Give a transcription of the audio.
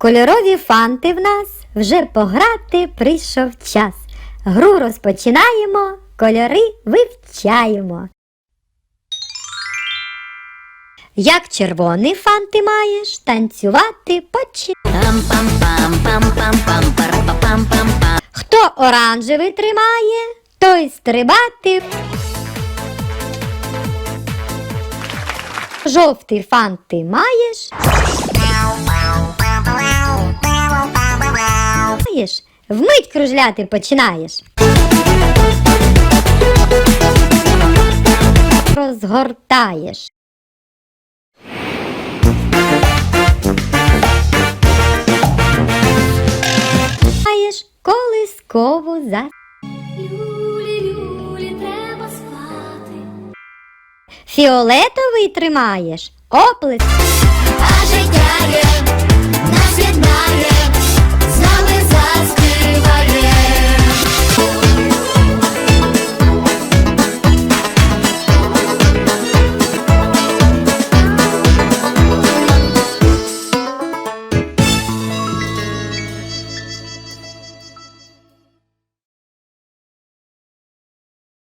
Кольорові фанти в нас вже пограти прийшов час. Гру розпочинаємо, кольори вивчаємо. Як червоний фант ти маєш, танцювати почи. Хто оранжевий тримає, той стрибати. Жовтий фант ти маєш. Маєш, вмить кружляти починаєш. Розгортаєш. Маєш колискову за фіолетовий тримаєш. Оплеск.